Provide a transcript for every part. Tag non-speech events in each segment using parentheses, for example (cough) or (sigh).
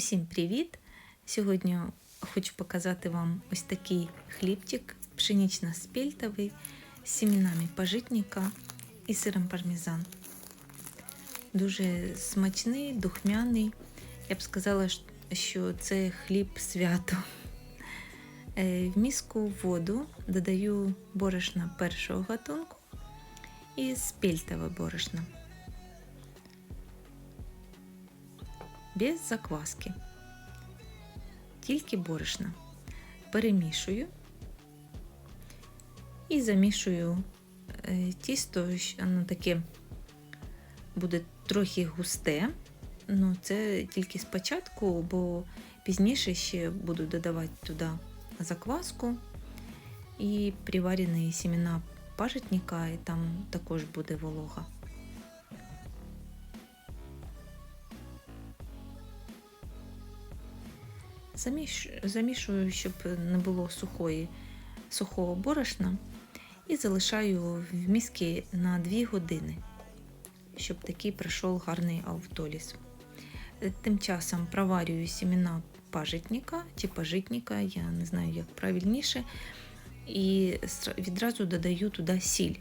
Усім привіт! Сьогодні хочу показати вам ось такий хлібчик пшенично-спільтовий з семенами пажитника і сиром пармезан. Дуже смачний, духмяний. Я б сказала, що це хліб свято. Е, В миску воду додаю борошна першого гатунку і спільтове борошно. Без закваски. Тільки борошна. Перемішую і замішую е, тісто, воно таке буде трохи густе. Ну, це тільки спочатку, бо пізніше ще буду додавати туди закваску і приварені семена пажитника, і там також буде волога. Замішую, щоб не було сухої, сухого борошна, і залишаю в місці на 2 години, щоб такий пройшов гарний автоліз. Тим часом проварюю семена пажитника чи пажитника, я не знаю, як правильніше, і відразу додаю туди сіль.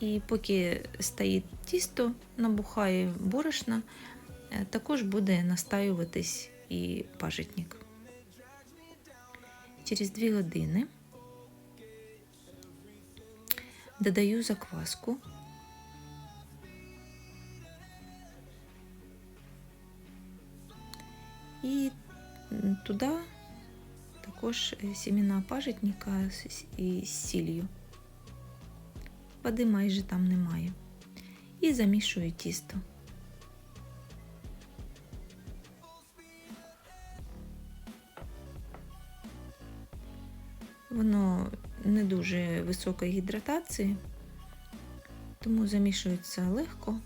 І поки стоїть тісто, набухає борошна, також буде настаюватись і пажитник. Через 2 години додаю закваску. І туди також сімена пажитника і сіллю. Води майже там немає. І замішую тісто. Воно не дуже високої гідратації, тому замішується легко.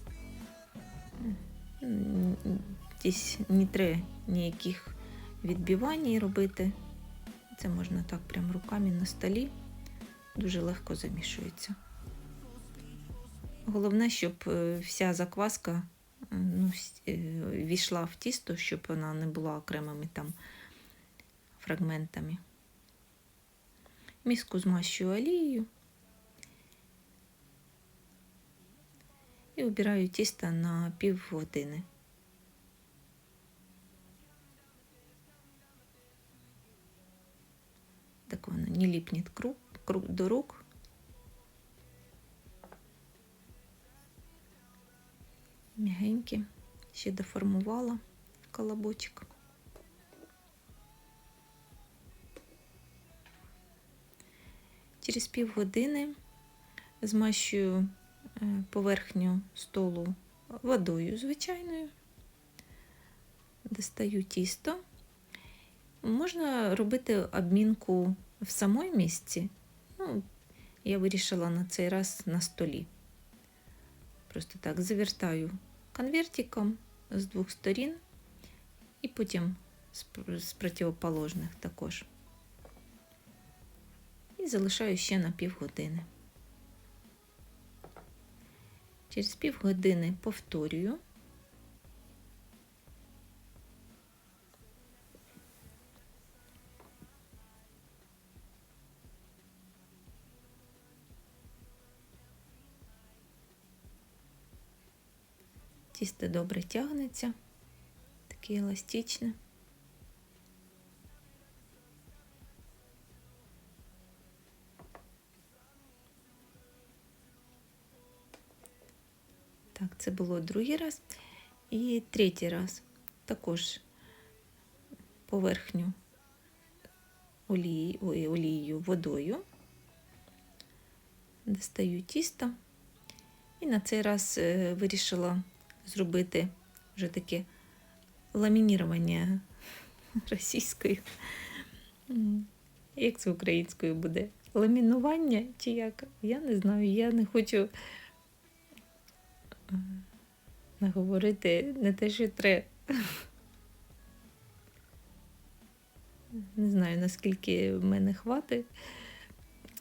Десь не ніяких відбивань робити. Це можна так прямо руками на столі, дуже легко замішується. Головне, щоб е, вся закваска ну, е, війшла в тісто, щоб вона не була окремими там фрагментами. Міску змащую олією і обираю тісто на пів години. Так воно не ліпнет круг, круг до рук. Мягеньке, ще доформувала колобочок. Через півгодини змащую е, поверхню столу водою звичайною, достаю тісто. Можна робити обмінку в самої місці. Ну, я вирішила на цей раз на столі. Просто так завертаю конвертиком з двох сторін і потім з противоположних також і залишаю ще на півгодини. Через півгодини повторюю. Тісто добре тягнеться, таке еластичне. Це було другий раз. І третій раз також поверхню олії, олією водою. Достаю тісто. І на цей раз е, вирішила зробити вже таке ламінірування (laughs) російською. Як це українською буде? Ламінування чи як? Я не знаю, я не хочу наговорити не те, що треба. Не знаю, наскільки в мене хватить.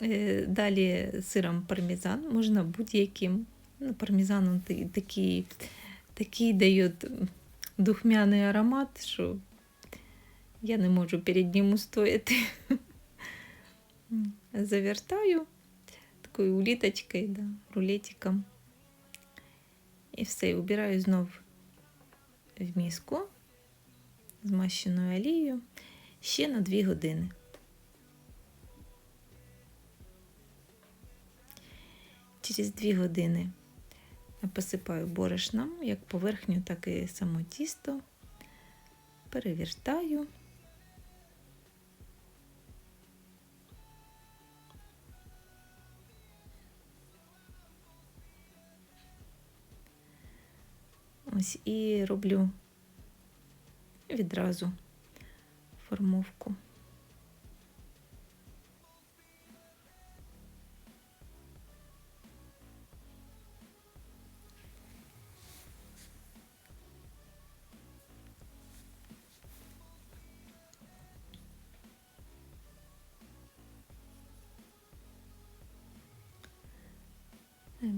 Е, далі сиром пармезан, можна будь-яким. Ну, Пармезан такий такий дають духмяний аромат, що я не можу перед ним устояти. Завертаю такою уліточкою, да, рулетиком. І все, убираю знов в миску змащеною олією ще на 2 години. Через 2 години посипаю борошном, як поверхню, так і само тісто. Перевертаю. Ось і роблю відразу формовку.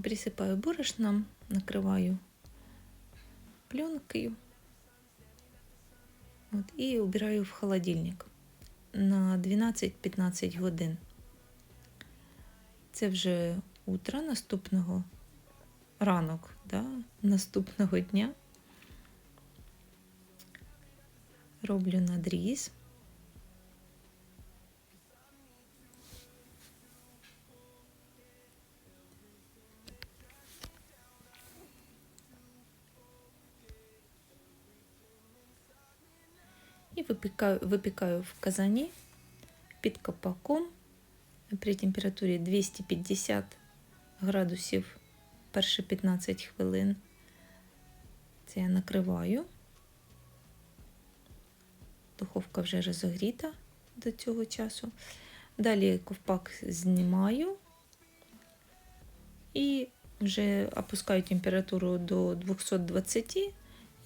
Присипаю борошном, накриваю пленкою От, і убираю в холодильник на 12-15 годин. Це вже утро наступного ранок, да, наступного дня. Роблю надріз. І випікаю, випікаю в казані під капаком при температурі 250 градусів перші 15 хвилин. Це я накриваю. Духовка вже розогріта до цього часу. Далі ковпак знімаю і вже опускаю температуру до 220 і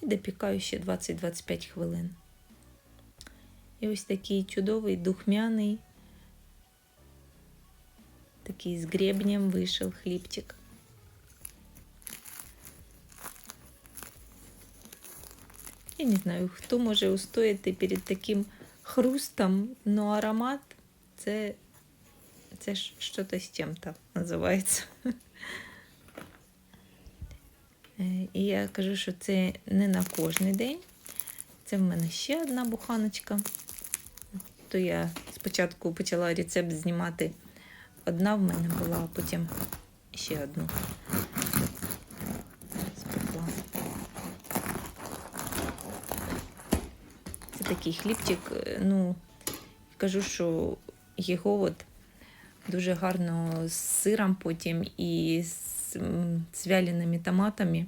допікаю ще 20-25 хвилин. І ось такий чудовий духмяний, такий з гребнем вийшов хлібчик. Я не знаю, хто може устояти перед таким хрустом, но аромат це, це ж щось з чим-то називається. Е, І я кажу, що це не на кожний день. Це в мене ще одна буханочка. То я спочатку почала рецепт знімати. Одна в мене була, а потім ще одну спекла. Це такий хлібчик, ну, кажу, що його от дуже гарно з сиром потім і з, з вяленими томатами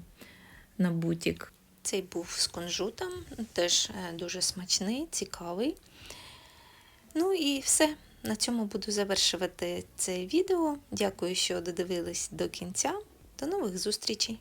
на бутік. Цей був з кунжутом, теж е, дуже смачний, цікавий. Ну і все. На цьому буду завершувати це відео. Дякую, що додивились до кінця. До нових зустрічей!